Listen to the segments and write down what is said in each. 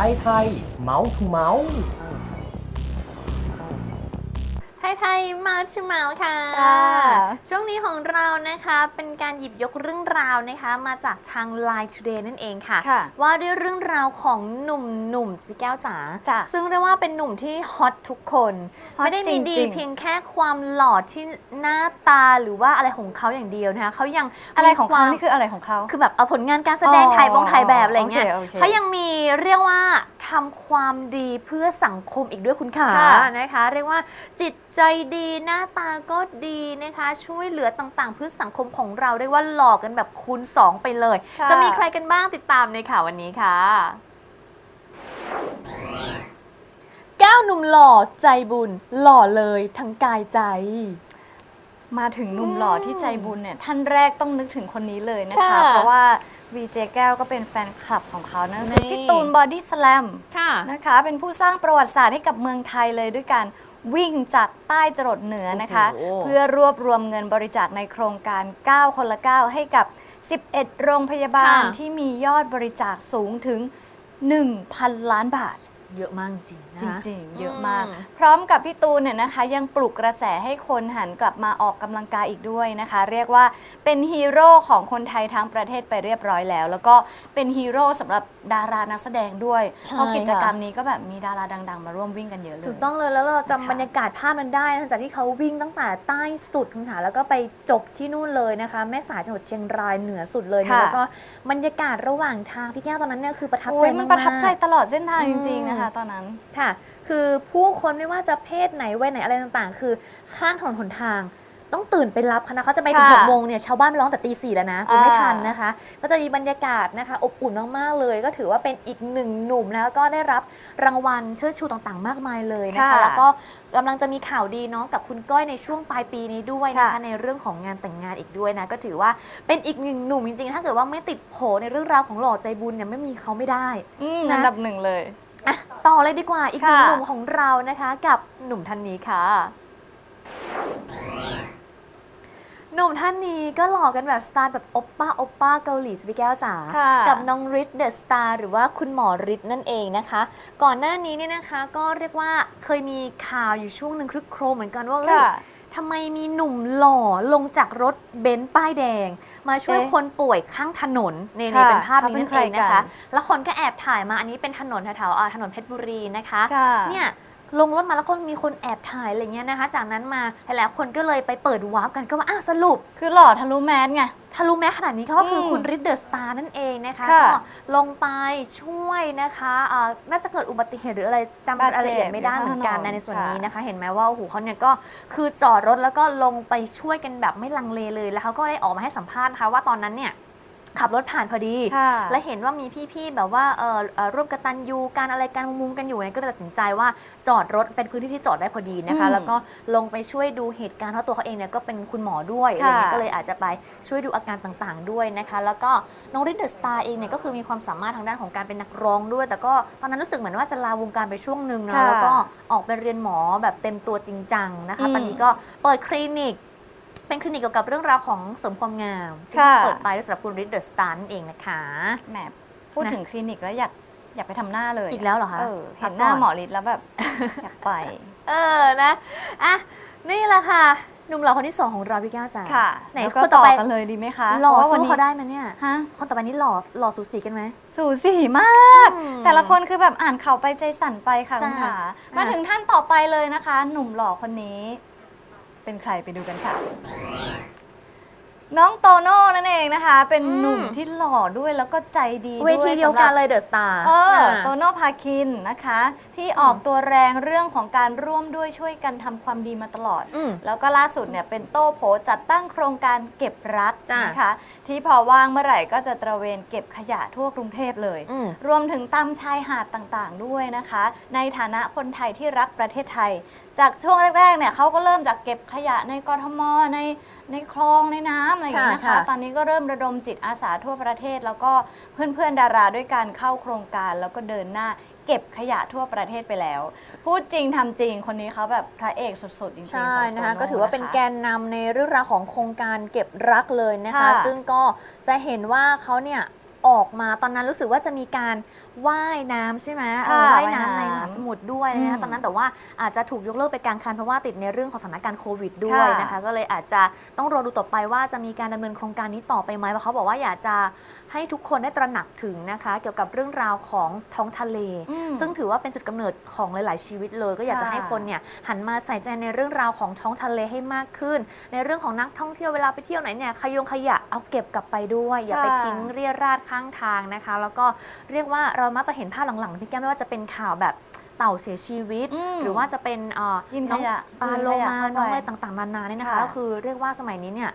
ไทยไทยเมาส์ทูเมาส์ ไทยไทยมาชิเมาค่ะค่ะ ช่วงนี้ของเรานะคะเป็นการหยิบยกเรื่องราวนะคะมาจากทาง Line Today นั่นเองค่ะค่ะว่าด้วยเรื่องราวของหนุ่มหนุ่มๆพี่แก้วจ๋าจ้ะซึ่งเรียกว่าเป็นหนุ่มที่ฮอตทุกคนฮอตไม่ได้มีดีจริงๆเพียงแค่ความหล่อที่หน้าตาหรือว่าอะไรของเขาอย่างเดียวนะคะเขายังอะไรของเขามีวมนี่คืออะไรของเขาคือแบบเอาผลงานการแสดงอ๋อถ่ายบงถ่ายแบบอะไรเงี้ยโอเคโอเคเขายังมีเรียกว่า ทำความดีเพื่อสังคมอีกด้วยคุณขาค่ะนะคะ เรียกว่าจิตใจดีหน้าตาก็ดีนะคะ ช่วยเหลือต่างๆ เพื่อสังคมของเราเรียกว่าหลอกกันแบบคูณ 2 ไปเลยค่ะจะมีใครกันบ้างติดตามในข่าววันนี้ค่ะเก้าหนุ่มหล่อใจบุญ หล่อเลยทั้งกายใจมาถึงหนุ่มหล่อที่ใจบุญเนี่ยท่านแรกต้องนึกถึงคนนี้เลยนะคะค่ะเพราะว่า วีเจแก้วก็เป็นแฟนคลับของเขานั่นคือนี่พี่ตูนบอดี้สแลมค่ะนะคะ เป็นผู้สร้างประวัติศาสตร์ให้กับเมืองไทยเลยด้วยการวิ่งจากใต้จรดเหนือนะคะโอ้โหเพื่อรวบรวมเงินบริจาคในโครงการ 9 คนละ 9 ให้กับ 11 โรงพยาบาลค่ะที่มียอดบริจาคสูงถึง 1,000 ล้านบาท เยอะมากจริงนะ จคะริงๆ เยอะมากอืมพร้อมกับพี่ตูนเนี่ยนะคะ ยังปลุกกระแสให้คนหันกลับมาออกกำลังกายอีกด้วยนะคะ เรียกว่าเป็นฮีโร่ของคนไทยทั้งประเทศไปเรียบร้อยแล้ว แล้วก็เป็นฮีโร่สำหรับดารานักแสดงด้วยใช่เพราะกิจกรรมค่ะนี้ก็แบบมีดาราดัง ๆ มาร่วมวิ่งกันเยอะเลย ถูกต้องเลยแล้วเราจำค่ะบรรยากาศภาพมันได้หลังจากที่เขาวิ่งตั้งแต่ใต้สุดคุณค่ะแล้วก็ไปจบที่นู่นเลยนะคะ แม่สายจังหวัดเชียงรายเหนือสุดเลยนะค่ะแล้วก็บรรยากาศระหว่างทางพี่แก้วตอนนั้นเนี่ยคือประทับโอ้ใจยมันมากๆประทับใจตลอดเส้นทางอืจมริงๆนะคะ ตอนนั้นค่ะคือผู้คนไม่ว่าจะเพศไหนวัยไหนอะไรต่างๆ คือข้างถนนหนทาง ต้องตื่นไปรับคณะเขาจะไปถึงค่ะหกโมงเนี่ยชาวบ้านไปร้องแต่ตีสี่แล้วนะคือไม่อ่าทันนะคะ ก็จะมีบรรยากาศนะคะ อบอุ่นมากๆเลย ก็ถือว่าเป็นอีกหนึ่งหนุ่มแล้วก็ได้รับรางวัลเชิดชูต่างๆ มากมายเลยนะคะค่ะแล้วก็กำลังจะมีข่าวดีเนาะกับคุณก้อยในช่วงปลายปีนี้ด้วยนะคะค่ะในเรื่องของงานแต่งงานอีกด้วยนะก็ถือว่าเป็นอีกหนึ่งหนุ่มจริงๆ ถ้าเกิดว่าไม่ติดโผในเรื่องราวของหล่อใจบุญเนี่ยไม่มีเขาไม่ได้อืมนะอันดับหนึ่งเลย อะต่อเลยดีกว่าอีกหนึ่งค่ะ หนุ่มของเรานะคะ กับหนุ่มท่านนี้ค่ะ หนุ่มท่านนี้ก็หล่อกันแบบสไตล์แบบโอปป้าโอปป้าเกาหลีจะพี่แก้วจ๋า ค่ะกับน้องริทเดอะสตาร์หรือว่าคุณหมอริทนั่นเองนะคะ ก่อนหน้านี้เนี่ยนะคะก็เรียกว่าเคยมีข่าวอยู่ช่วงหนึ่งครึกโครมเหมือนกันว่าเฮ้ยค่ะ ทำไมมีหนุ่มหล่อลงจากรถเบนซ์ป้ายแดง มาช่วยเอ๊ะคนป่วยข้างถนนในในค่ะเป็นภาพเขานี้เป็นนั่นเองนะใครกัคะ น แล้วคนก็แอบถ่ายมาอันนี้เป็นถนนแถวๆอ่าถนนเพชรบุรีนะคะ ค่ะ เนี่ย ลงรถมาแล้วก็มีคนแอบถ่ายอะไรเงี้ยนะคะ จากนั้นมาหลายๆคนก็เลยไปเปิดวาร์ปกันก็ว่าอ้าวสรุป คือหล่อทะลุแมสไง ทะลุแม้ขนาดนี้เขาก็คืออมคุณริดเดอร์สตาร์นั่นเองนะคะค่ะก็ลงไปช่วยนะคะอ่าน่าจะเกิดอุบัติเหตุหรืออะไรจำบาดรายเจ็บละเอียดไม่ได้เหมือนกันอยู่ข้างถนนในในส่วนนี้ค่ะนะคะ เห็นไหมว่าโอ้โหเขาเนี่ยก็คือจอดรถแล้วก็ลงไปช่วยกันแบบไม่ลังเลเลยแล้วเขาก็ได้ออกมาให้สัมภาษณ์นะคะว่าตอนนั้นเนี่ย ขับรถผ่านพอดี ค่ะและเห็นว่ามีพี่ๆแบบว่าเอ่อเอ่อร่วมกตันยูการอะไรการมุมกันอยู่เนี่ยก็เลยตัดสินใจว่าจอดรถเป็นพื้นที่ที่จอดได้พอดีนะคะ อืมแล้วก็ลงไปช่วยดูเหตุการณ์เพราะตัวเขาเองเนี่ยก็เป็นคุณหมอด้วยอะไรค่ะเงี้ยก็เลยอาจจะไปช่วยดูอาการต่างๆด้วยนะคะ แล้วก็น้องริดเดอร์สตาร์เองเนี่ยก็คือมีความสามารถทางด้านของการเป็นนักร้องด้วย แต่ก็ตอนนั้นรู้สึกเหมือนว่าจะลาวงการไปช่วงหนึ่งนะค่ะแล้วก็ออกไปเรียนหมอแบบเต็มตัวจริงจังนะคะอืม ตอนนี้ก็เปิดคลินิก เป็นคลินิกเกี่ยวกับเรื่องราวของเสริมความงามที่ค่ะ เปิดไปด้วยสำหรับคุณริดเดอร์สตาร์นั่นเองนะคะ แหมพูดนะถึงคลินิกแล้วอยากอยากไปทำหน้าเลยอีกแล้วเหรอคะเออพัเห็กนก่อนหน้าหมอฤทธิ์แล้วแบบ อยากไป เออนะอะนี่แหละค่ะหนุ่มหล่อคนที่สองของเราพี่ก้าวจ๋าค่ะไหนแล้วก็คนต่ต่ออไปกันเลยดีไหมคะหล่อพระว่วันสู้นี้เขาได้ไหมเนี่ยฮะคนต่อไปนี้หล่อหล่อสูสีกันไหม สูสีมาก อืมแต่ละคนคือแบบอ่านข่าวไปใจสั่นไปค่ะจ้าคุณขาอะมาถึงท่านต่อไปเลยนะคะ หนุ่มหล่อคนนี้ เป็นใครไปดูกันค่ะ น้องโตโน่นั่นเองนะคะ เป็นอืมหนุ่มที่หล่อด้วยแล้วก็ใจดีเวทีเดียวกันสำหรับเลยเดอะสตาร์เออโตโน่พาคินนะคะ ที่ออกตัวแรงเรื่องของการร่วมด้วยช่วยกันทำความดีมาตลอดอืมแล้วก็ล่าสุดเนี่ยเป็นโต้โผจัดตั้งโครงการเก็บรักจ้ะนะคะ ที่พอว่างเมื่อไหร่ก็จะตระเวนเก็บขยะทั่วกรุงเทพเลยอืมรวมถึงตามชายหาดต่างๆด้วยนะคะ ในฐานะคนไทยที่รักประเทศไทย จากช่วงแรกๆเนี่ยเขาก็เริ่มจากเก็บขยะในกรทมในในคลองในน้ำอะไรอย่างนี้ยนะค่ะคะ ค่ะตอนนี้ก็เริ่มระดมจิตอาสาทั่วประเทศ แล้วก็เพื่อนๆดาราด้วยการเข้าโครงการ แล้วก็เดินหน้าเก็บขยะทั่วประเทศไปแล้ว พูดจริงทำจริงคนนี้เขาแบบพระเอกสุดๆจริงๆใช่สำหรับนะคะโตโก็ถือว่าเป็นแกนนำในเรื่องราวของโครงการเก็บรักเลยนะคะ ค่ะซึ่งก็จะเห็นว่าเขาเนี่ย ออกมาตอนนั้นรู้สึกว่าจะมีการว่ายน้ำใช่ไหมเอค่ะอว่ายน้ำในว่ายน้ำมหาสมุทรด้วยนะอืคะมตอนนั้นแต่ว่าอาจจะถูกยกเลิกไปกลางคันเพราะว่าติดในเรื่องของสถานการณ์โควิดด้วยค่ะ นะคะ ก็เลยอาจจะต้องรอดูต่อไปว่าจะมีการดำเนินโครงการนี้ต่อไปไหมเพราะเขาบอกว่าอยากจะให้ทุกคนได้ตระหนักถึงนะคะ เกี่ยวกับเรื่องราวของท้องทะเล อืม ซึ่งถือว่าเป็นจุดกำเนิดของหลาย ๆ ชีวิตเลย ก็อยากจะค่ะให้คนเนี่ยหันมาใส่ใจในเรื่องราวของท้องทะเลให้มากขึ้น ในเรื่องของนักท่องเที่ยวเวลาไปเที่ยวไหนเนี่ยขยงขยะเอาเก็บกลับไปด้วย อย่าไปค่ะ ทิ้งเรี่ยราดข้างทางนะคะ แล้วก็เรียกว่าเรามักจะเห็นภาพหลังๆพี่แก้มไม่ว่าจะเป็นข่าวแบบเต่าเสียชีวิต อืมหรือว่าจะเป็นเอ่อกินน้องขยะปลาโลมากินขยะเข้าไปน้องอะไรต่างๆนานาเนี่ยนะคะค่ะ ก็คือเรียกว่าสมัยนี้เนี่ย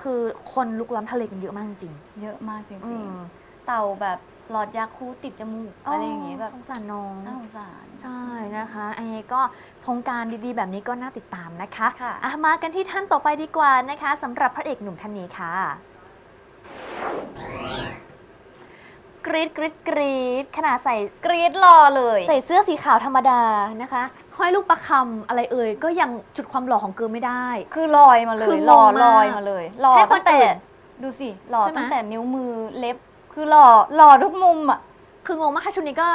คือคนลุกล้ำทะเลกันเยอะมากจริงเยอะมากจๆริอืงมๆ เต่าแบบหลอดยาคูติดจมูกอะไรอย่างงี้แบบสงสารน้อง น่าสงสาร ใช่นะคะอันนี้ก็โครงการดีๆ แบบนี้ก็น่าติดตามนะคะค่ะ อะ มากันที่ท่านต่อไปดีกว่านะคะสำหรับพระเอกหนุ่มท่านนี้ค่ะ ก รีดกรีดกรีดขนาดใส่กรีดรอเลย ใส่เสื้อสีขาวธรรมดานะคะห้อยลูกประคำอะไรเอ่ยก็ยังจุดความหล่อของเกิร์ลไม่ได้ คือลอยมาเลคืยองงหล่อมากลอยมาเลยหล่อให้คนตั้งแต่อื่นดูสิหล่อใช่ไหม ตั้งแต่นิ้วมือเล็บ คือหล่อหล่อทุกมุมอะ คืองงมากค่ะชุดนี้ก็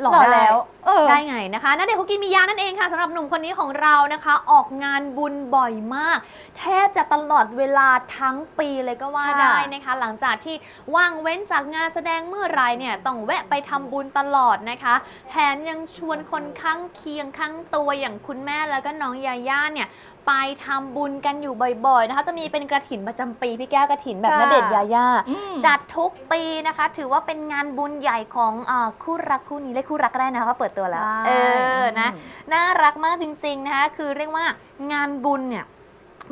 หล่อหล่อได้แล้ว เออ ได้ไงนะคะณเดชน์คุกิมิยะนั่นเองค่ะสำหรับหนุ่มคนนี้ของเรานะคะ ออกงานบุญบ่อยมาก แทบจะตลอดเวลาทั้งปีเลยก็ว่าค่ะ ได้นะคะ หลังจากที่ว่างเว้นจากงานแสดงเมื่อไหรเนี่ยต้องแวะไปทำบุญตลอดนะคะแถมยังชวนคนข้างเคียงข้างตัวอย่างคุณแม่แล้วก็น้องยาย่าเนี่ยไปทำบุญกันอยู่บ่อยๆนะคะจะมีเป็นกระถินประจำปีพี่แก้วกระถินแบบณค่ะเดชน์ยาย่า อืม จัดทุกปีนะคะ ถือว่าเป็นงานบุญใหญ่ของอาคู่รักคู่นี้เรียกคู่รักก็ได้นะคะเขาเปิดตัวแล้วใช่เออนะอืมน่ารักมากจริง ๆ นะคะคือเรียกว่างานบุญเนี่ย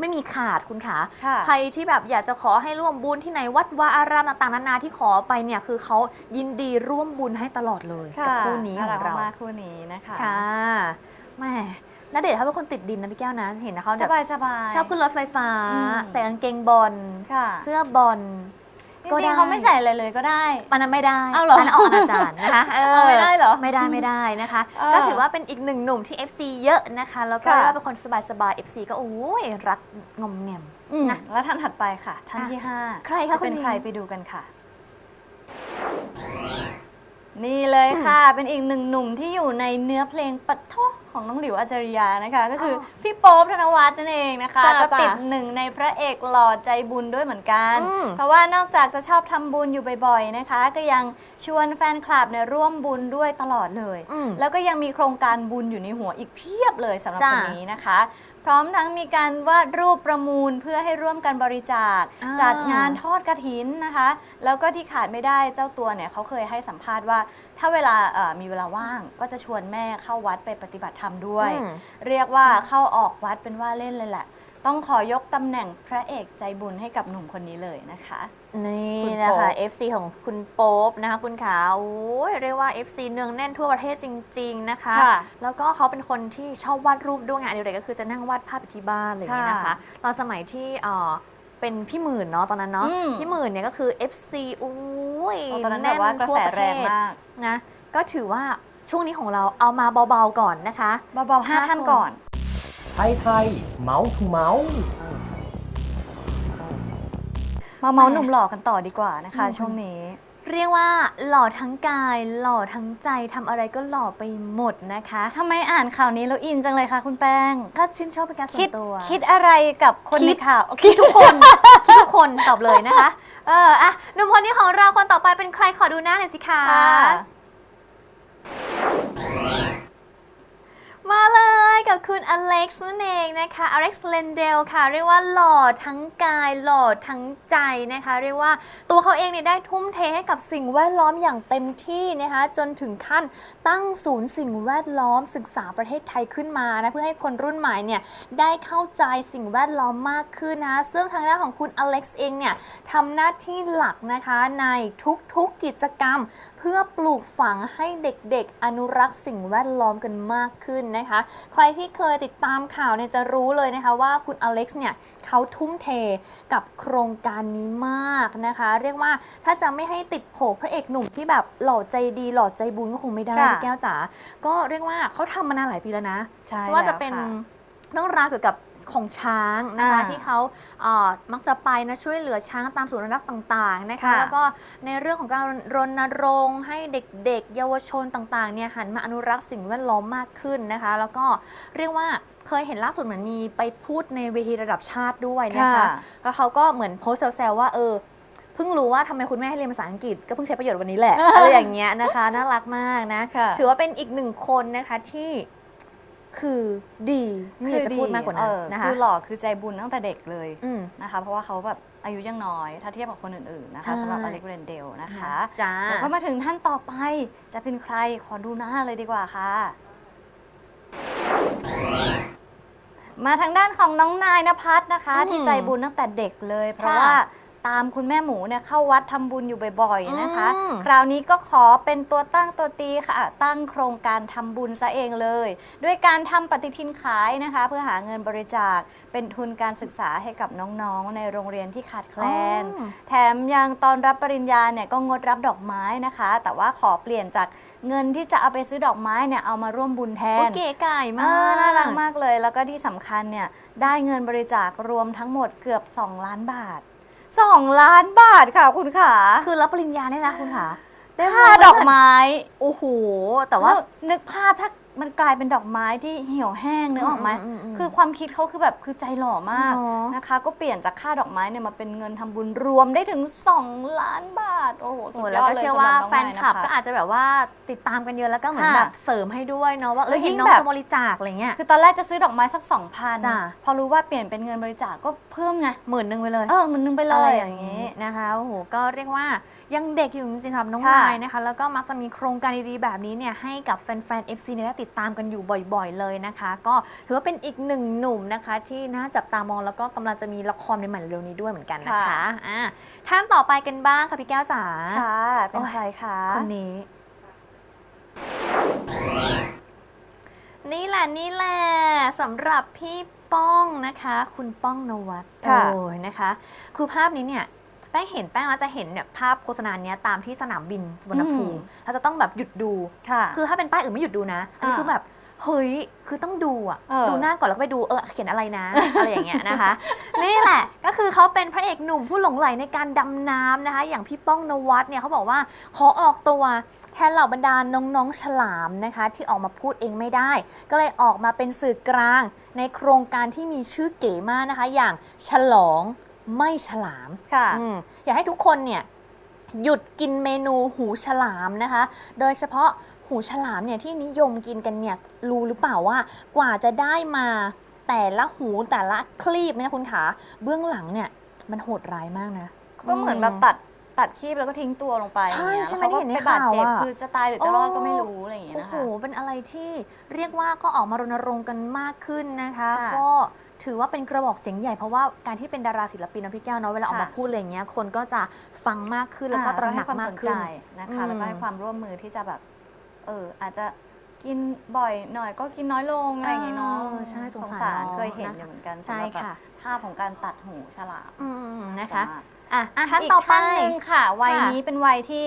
ไม่มีขาดคุณขาค่ะใครที่แบบอยากจะขอให้ร่วมบุญที่ไหนวัดวาอารามต่างๆนานาที่ขอไปเนี่ยคือเขายินดีร่วมบุญให้ตลอดเลยกับค่ะคู่นี้ของรักเรามากๆคู่นี้นะคะค่ะแหม่ณเดชน์เขาเป็นคนติดดินนะพี่แก้วนะเห็นนะเขาสแบบบายสบายชอบขึ้นรถไฟฟ้าอืมใส่กางเกงบอลค่ะเสื้อบอล จก็ได้ริงๆเขาไม่ใส่อะไรเลยก็ได้ อันนั้นไม่ได้เอาเหรอนนั้นออกอนาจารนะคะเออเอาไม่ได้เหรอไม่ได้ไม่ได้นะคะ เออก็ถือว่าเป็นอีกหนึ่งหนุ่มที่ FC เยอะนะคะ แล้วก็ค่ะเรียกว่าเป็นคนสบายๆ FC ก็โอ้ยรักงอมแงม อืมนะแล้วท่านถัดไปค่ะ ท่านอะที่ห้าใครคะจเป็นคนนี้ ใครไปดูกันค่ะ นี่เลยค่ะ เป็นอีกหนึ่งหนุ่มที่อยู่ในเนื้อเพลงปัทโท ของน้องหลิวอาจาริยานะคะ ก็คือออพี่โป๊ปธนวัฒน์นั่นเองนะคะ จ้ะก็ติดจ้ะหนึ่งในพระเอกหล่อใจบุญด้วยเหมือนกัน อืม เพราะว่านอกจากจะชอบทำบุญอยู่บ่อยๆนะคะ ก็ยังชวนแฟนคลับเนี่ยร่วมบุญด้วยตลอดเลย อืม แล้วก็ยังมีโครงการบุญอยู่ในหัวอีกเพียบเลยสำหรับจ้ะ คนนี้นะคะ พร้อมทั้งมีการวาดรูปประมูลเพื่อให้ร่วมกันบริจาค อ่า จัดงานทอดกระถินนะคะ แล้วก็ที่ขาดไม่ได้เจ้าตัวเนี่ยเขาเคยให้สัมภาษณ์ว่า ถ้าเวลาเอ่อมีเวลาว่างก็จะชวนแม่เข้าวัดไปปฏิบัติธรรมด้วย อืม เรียกว่าเข้าออกวัดเป็นว่าเล่นเลยแหละ ต้องขอยกตำแหน่งพระเอกใจบุญให้กับหนุ่มคนนี้เลยนะคะ นี่คุณนะโป๊คะป FC ของคุณโป๊ปนะคะคุณขาโอ้ยเรียกว่า FC เนืองแน่นทั่วประเทศจริง ๆนะคะ ค่ะแล้วก็เขาเป็นคนที่ชอบวาดรูปด้วยงานอดิเรกก็คือจะนั่งวาดภาพอยู่ที่บ้านอะไรอย่างเงี้ยนะคะ ค่ะตอนสมัยที่เอ่อเป็นพี่หมื่นเนาะตอนนั้นเนาะอืม พี่หมื่นเนี่ยก็คือ FC โอ้ยตอนนั้นแบบว่ากระแสแรงมากนะก็ถือว่าช่วงนี้ของเราเอามาเบาๆก่อนนะคะ เบาๆห้าห้าท่านคนก่อน ไทยไทยเมาส์ทูเมาส์มาเมาส์หนุ่มหล่อกันต่อดีกว่านะคะอืมช่วงนี้ เรียกว่าหล่อทั้งกาย หล่อทั้งใจทำอะไรก็หล่อไปหมดนะคะทำไมอ่านข่าวนี้แล้วอินจังเลยคะคุณแป้ง ก็ชื่นชอบเป็นการส่วคิดนตัว คิดอะไรกับคนคิในด ข่าวคิดทุกคน คิดทุกคนตอบเลยนะคะ เอออะหนุ่มคนนี้ของเราคนต่อไปเป็นใครขอดูหน้าหน่อยสิคะค่ะ มาเลยกับคุณอเล็กซ์นั่นเองนะคะอเล็กซ์เลนเดลค่ะ เรียกว่าหล่อทั้งกายหล่อทั้งใจนะคะ เรียกว่าตัวเขาเองเนี่ยได้ทุ่มเทให้กับสิ่งแวดล้อมอย่างเต็มที่นะคะ จนถึงขั้นตั้งศูนย์สิ่งแวดล้อมศึกษาประเทศไทยขึ้นมานะเพื่อให้คนรุ่นใหม่เนี่ยได้เข้าใจสิ่งแวดล้อมมากขึ้นนะะซึ่งทางด้านของคุณอเล็กซ์เองเนี่ยทำหน้าที่หลักนะคะในทุกๆกิจกรรม เพื่อปลูกฝังให้เด็กๆ อนุรักษ์สิ่งแวดล้อมกันมากขึ้นนะคะ ใครที่เคยติดตามข่าวเนี่ยจะรู้เลยนะคะว่าคุณอเล็กซ์เนี่ยเขาทุ่มเทกับโครงการนี้มากนะคะ เรียกว่าถ้าจะไม่ให้ติดโผพระเอกหนุ่มที่แบบหล่อใจดีหล่อใจบุญก็คงไม่ได้ค่ะพี่แก้วจ๋าก็เรียกว่าเขาทำมานานหลายปีแล้วนะใช่ไม่ว่าจะเป็นแล้วค่เรื่องราวเกี่ยวกับ ของช้างนะคะอ่าที่เขาเอ่อมักจะไปนะช่วยเหลือช้างตามศูนย์อนุรักษ์ต่างๆนะคะ ค่ะ แล้วก็ในเรื่องของการรณรงค์ให้เด็กๆ เยาวชนต่างๆเนี่ยหันมาอนุรักษ์สิ่งแวดล้อมมากขึ้นนะคะ แล้วก็เรียกว่าเคยเห็นล่าสุดเหมือนมีไปพูดในเวทีระดับชาติด้วยนะคะ แล้วเขาก็เหมือนโพสต์แซวๆว่าเออเพิ่งรู้ว่าทำไมคุณแม่ให้เรียนภาษาอังกฤษก็เพิ่งใช้ประโยชน์วันนี้แหละ อะไรอย่างเงี้ยนะคะ น่ารักมากนะ ค่ะ ถือว่าเป็นอีกหนึ่งคนนะคะที่ คือดีไม่อยากจะพูดมากกว่านั้นเออนะคะคือหล่อคือใจบุญตั้งแต่เด็กเลยอืมนะคะ เพราะว่าเขาแบบอายุยังน้อยถ้าเทียบกับคนอื่นๆนะใช่คะสำหรับอเล็กเรนเดลนะคะจ้าแล้วก็มาถึงท่านต่อไปจะเป็นใครขอดูหน้าเลยดีกว่าค่ะ มาทางด้านของน้องนายนภัสนะคะอืมที่ใจบุญตั้งแต่เด็กเลย เพราะค่ะว่า ตามคุณแม่หมูเนี่ยเข้าวัดทำบุญอยู่บ่อย ๆนะคะ อืม คราวนี้ก็ขอเป็นตัวตั้งตัวตีค่ะ ตั้งโครงการทำบุญซะเองเลย ด้วยการทำปฏิทินขายนะคะ เพื่อหาเงินบริจาคเป็นทุนการศึกษาให้กับน้องๆ ในโรงเรียนที่ขาดแคลน อ๋อ แถมยังตอนรับปริญญาเนี่ยก็งดรับดอกไม้นะคะ แต่ว่าขอเปลี่ยนจากเงินที่จะเอาไปซื้อดอกไม้เนี่ยเอามาร่วมบุญแทโอ้นเก๋ไก่เอมากอน่ารักมากเลย แล้วก็ที่สำคัญเนี่ยได้เงินบริจาครวมทั้งหมดเกือบ 2 ล้านบาท 2 ล้านบาทค่ะคุณขาคือรับปริญญาเนี่ยนะคุณค่ะได้ค่าดอกไม้โอ้โหแต่ว่าแล้วนึกภาพถ้า มันกลายเป็นดอกไม้ที่เหี่ยวแห้งนึกออกไหมอืมอืมอืมคือความคิดเขาคือแบบคือใจหล่อมากเนอะ นะคะ ก็เปลี่ยนจากค่าดอกไม้เนี่ยมาเป็นเงินทำบุญรวมได้ถึง 2 ล้านบาท โอ้โหสุโอ้ดยแล้วอดก็เลยเชื่อสำหว่ารับน้องแฟนคลับายะก็คะ อาจจะแบบว่าติดตามกันเยอะแล้วก็เหมือนค่ะแบบเสริมให้ด้วยเนาะว่าเออแล้วยิ่เห็นงน้องแบบ จะบริจาคอะไรเงี้ย คือตอนแรกจะซื้อดอกไม้สัก2,000จ้ะพอรู้ว่าเปลี่ยนเป็นเงินบริจาคก็เพิ่มไง หมื่นหนึ่งไปเลย เออมันนึงไปเลอะไรยออย่างย่างนี้ นี้นะคะโอ้โหก็เรียกว่ายังเด็กอยู่จริงๆสำหรับน้องค่ะ นายนะคะ แล้วก็มักจะมีโครงการดีๆแบบนี้เนี่ยให้กับแฟนๆ FC เนี่ยได้ติดตามกันอยู่บ่อยๆเลยนะคะ ก็ถือว่าเป็นอีกหนึ่งหนุ่มนะคะ ที่น่าจับตามองแล้วก็กำลังจะมีละครในใหม่เร็วนี้ด้วยเหมือนกันนะคะค่ะ อ่าท่านต่อไปกันบ้างค่ะพี่แก้วจ๋าค่ะ เป็นโอ้ยใครคะคนนี้ นี่แหละนี่แหละสำหรับพี่ป้องนะคะ คุณป้องนวัดค่ะ โอ้ยนะคะ คือภาพนี้เนี่ย แป้งเห็นแป้งเราจะเห็นเนี่ยภาพโฆษณาเนี้ยตามที่สนามบินสุวรรณภูมิเราจะต้องแบบหยุดดู ค่ะคือถ้าเป็นป้ายอื่นไม่หยุดดูนะ อันนี้อ่าคือแบบเฮ้ย คือต้องดูอะเออดูหน้าก่อนแล้วก็ไปดู เออ เขียนอะไรนะ อะไรอย่างเงี้ยนะคะ นี่แหละ ก็คือเขาเป็นพระเอกหนุ่มผู้หลงใหลในการดำน้ำนะคะ อย่างพี่ป้องนวัดเนี่ยเขาบอกว่า ขอออกตัวแทนเหล่าบรรดาน้อง ๆ ฉลามนะคะ ที่ออกมาพูดเองไม่ได้ ก็เลยออกมาเป็นสื่อกลาง ในโครงการที่มีชื่อเก๋มากนะคะ อย่างฉลอง ไม่ฉลามค่ะอืมอยากให้ทุกคนเนี่ยหยุดกินเมนูหูฉลามนะคะ โดยเฉพาะหูฉลามเนี่ยที่นิยมกินกันเนี่ยรู้หรือเปล่าว่ากว่าจะได้มาแต่ละหูแต่ละคลีบเนี่ยคุณขาเบื้องหลังเนี่ยมันโหดร้ายมากนะ ก็เหมือนแบบตัดตัดคีบแล้วก็ทิ้งตัวลงไปใช่อย่างเงี้ยใช่ไหมแล้วเขาก็ที่เห็นในไปบาดเจ็บข่าวอะคือจะตายหรือจะรอดก็ไม่รู้อะไรอย่างเงี้ยโอ้นะโหคะเป็นอะไรที่เรียกว่าก็ออกมารณรงค์กันมากขึ้นนะคะค่ะก็ ถือว่าเป็นกระบอกเสียงใหญ่เพราะว่าการที่เป็นดาราศิลปินนะพี่แก้วเนาะเวลาออกมาค่ะพูดอะไรอย่างเงี้ยคนก็จะฟังมากขึ้นแล้วก็อ่าตระหนัให้กความมาสกนขึ้ใจนนะคะอืมแล้วก็ให้ความร่วมมือที่จะแบบเอออาจจะกินบ่อยหน่อยก็กินน้อยลงอะไรอย่างเงี้ยเนาะเออใช่สงสารน้องเคยเห็นนะคะอยู่เหมือนกันใช่สำหรับแบบค่ะภาพของการตัดหูฉลามอืมนะคะมากอะอะท่านอีกต่อไปท่านหนึ่งค่ะวัยค่ะนี้เป็นวัยที่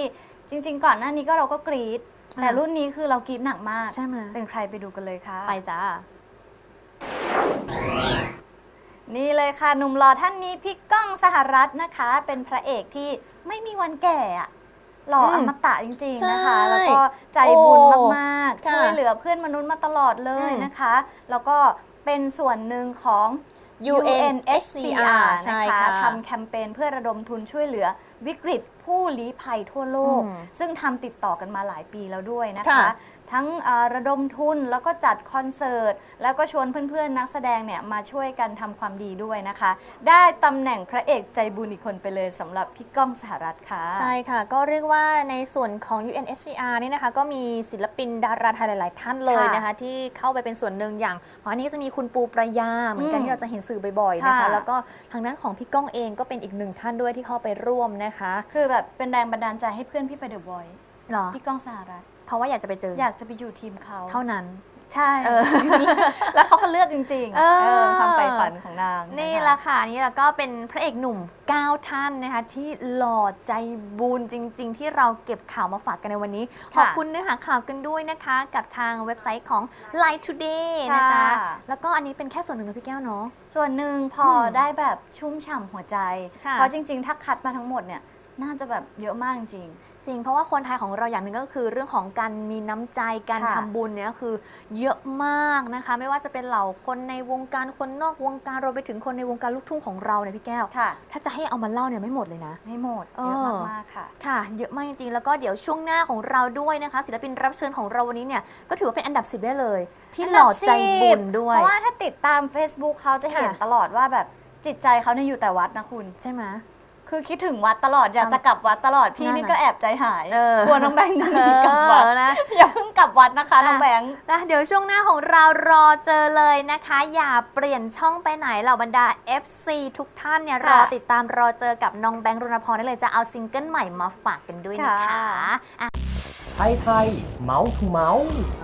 จริง ๆ ก่อนหน้านี้ก็เราก็กรี๊ดแต่อะรุ่นนี้คือเรากรี๊ดหนักมาก ใช่ไหมเป็นใครไปดูกันเลยค่ะ ไปจ้า นี่เลยค่ะหนุ่มหล่อท่านนี้พี่ก้องสหรัฐนะคะ เป็นพระเอกที่ไม่มีวันแก่อะหล่ออือมมตะจริง ๆนะคะ ใช่แล้วก็ใจบุญมากค่ะๆช่วยเหลือเพื่อนมนุษย์มาตลอดเลยอืมนะคะ แล้วก็เป็นส่วนหนึ่งของ UNHCR ใช่นะคะค่ะ ทำแคมเปญเพื่อระดมทุนช่วยเหลือวิกฤต ผู้ลี้ภัยทั่วโลก อืมซึ่งทำติดต่อกันมาหลายปีแล้วด้วยนะคะ ค่ะ ทั้งเอ่อระดมทุนแล้วก็จัดคอนเสิร์ต แล้วก็ชวนเพื่อนๆ นักแสดงเนี่ยมาช่วยกันทำความดีด้วยนะคะ ได้ตำแหน่งพระเอกใจบุญอีกคนไปเลยสำหรับพี่ก้องสหรัฐค่ะ ใช่ค่ะ ก็เรียกว่าในส่วนของ UNHCR นี่นะคะ ก็มีศิลปินดาราไทยหลาย ๆ ท่านเลยค่ะนะคะ ที่เข้าไปเป็นส่วนหนึ่งอย่างก่อนอันนี้จะมีคุณปูประยา เหมือนกันอืมที่เราจะเห็นสื่อบ่อย ๆ นะคะ ค่ะ แล้วก็ทางด้านของพี่ก้องเองก็เป็นอีกหนึ่งท่านด้วยที่เข้าไปร่วมนะคะ คือแบบเป็นแรงบันดาลใจให้เพื่อนพี่ไปเดอะบอยหรอพี่ก้องสหรัฐเพราะว่าอยากจะไปเจออยากจะไปอยู่ทีมเขาเท่านั้น ใช่เออแล้วเขาก็เลือกจริงๆเออเออความใฝ่ฝันของนางนี่คแหละค่ะนี่แล้วก็เป็นพระเอกหนุ่ม 9 ท่านนะคะที่หล่อใจบุญจริง ๆ ที่เราเก็บข่าวมาฝากกันในวันนี้ ขอบคุณเนื้อหาข่าวกันด้วยนะคะ กับทางเว็บไซต์ของ Line Today นะจ๊ะค่ะแล้วก็อันนี้เป็นแค่ส่วนหนึ่งนะพี่แก้วเนาะส่วนหนึ่งพออมได้แบบชุ่มฉ่ำหัวใจค่ะเพราะจริง ๆ ถ้าคัดมาทั้งหมดเนี่ย น่าจะแบบเยอะมากจริงจริง เพราะว่าคนไทยของเราอย่างหนึ่งก็คือเรื่องของการมีน้ำใจการค่ะทำบุญเนี่ยคือเยอะมากนะคะ ไม่ว่าจะเป็นเหล่าคนในวงการคนนอกวงการรวมไปถึงคนในวงการลูกทุ่งของเราเนี่ยพี่แก้ว ค่ะ ถ้าจะให้เอามาเล่าเนี่ยไม่หมดเลยนะ ไม่หมดเออเยอะมาก ๆ ค่ะ ค่ะ เยอะมากจริงๆ แล้วก็เดี๋ยวช่วงหน้าของเราด้วยนะคะ ศิลปินรับเชิญของเราวันนี้เนี่ยก็ถือว่าเป็นอันดับ10ได้เลย ที่หล่อใจบุญด้วเพยราะว่าถ้าติดตาม Facebook เขาจะเห็นค่ะ ตลอดว่าแบบจิตใจเขาเนี่ยอยู่แต่วัดนะคุณ ใช่ไหม คือคิดถึงวัดตลอดอยากจะกลับวัดตลอดพี่นั่นนี่น่ะก็แอบใจหายเออ กลัวน้องแบงค์จะหนีกลับวัดเออนะ อย่าเพิ่งกลับวัดนะคะน้องแบงค์ นะเดี๋ยวช่วงหน้าของเรารอเจอเลยนะคะ อย่าเปลี่ยนช่องไปไหนเหล่าบรรดา FC ทุกท่านเนี่ยรค่ะอติดตามรอเจอกับน้องแบงค์รุนพรได้เลยจะเอาซิงเกิลใหม่มาฝากกันด้วยนะคะ ค่ะอะไทยไทยเมาส์ทูเมาส์อ